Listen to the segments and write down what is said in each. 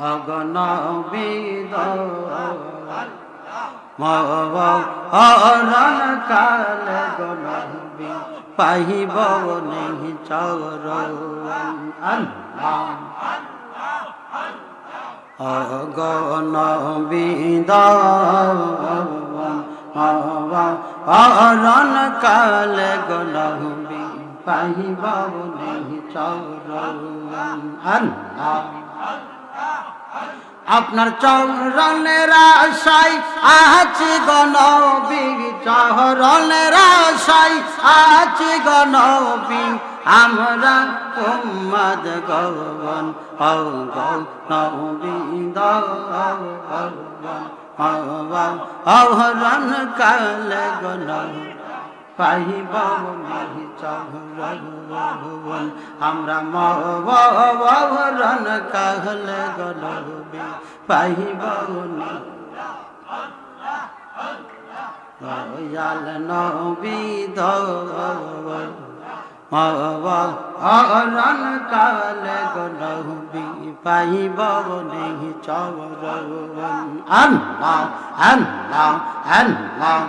অগনবিদ মরণ কালে গনবি পাহিব নেহি চর অগনবিদ অরণ কালে গনবি পাহিব নেহি চর আল্লাহ আপনার চরণের আশাই আছি গণবী চরণের আশাই আছি গণবী আমরা উম্মদ গগন হও গৌ নবী অহরণ কাল গণ পাহিব মিহি চহরণ আমরা মহরণ কাহল গলবি পাহিব দয়াল নবী হরণ কাল গলবি পাহিব নেহি চরণ আল্লাহ আল্লাহ আল্লাহ।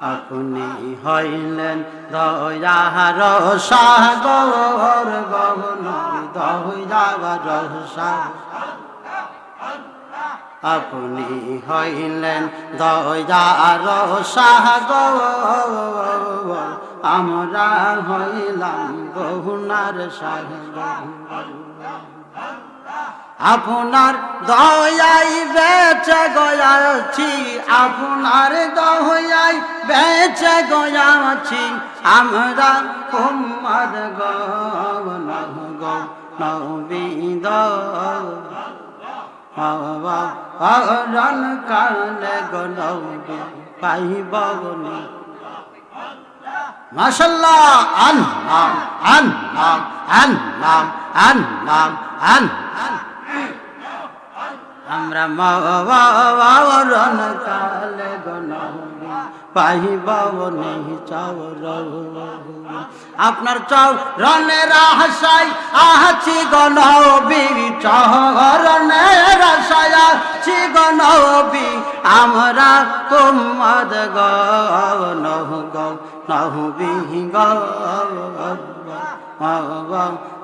আপনি হইলেন দয়ার সাগর গহন দয়ার আপনি হইলেন দয়ার সাগর। আমরা হইলাম গহুনার সাগর। আপনার দয়াই বেচে গয়াছি, আপনার দয়াই বেচে গয়াছি আমরা কুমার গন নবীদ হরণ আমরা মরণ কালে গনবী পাহিব নেহি চাওর আপনার চরণের আশাই আছি গনবী চরণের আশাই আছি গনবী আমরা কুমদ গন গৌ নহবী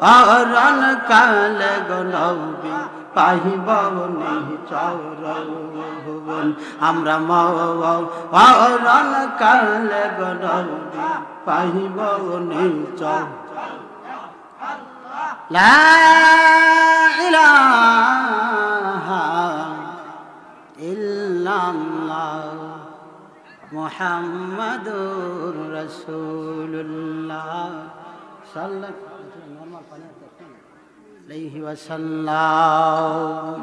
গরণ কালে গনবী পাহিব নেহি চরণ আমরা মরণ কালে গনবী পাহিব নেহি চর লা ইলাহা মুহাম্মাদুর রাসূলুল্লাহ। সাল্লাল্লাহু ওয়াসাল্লাম।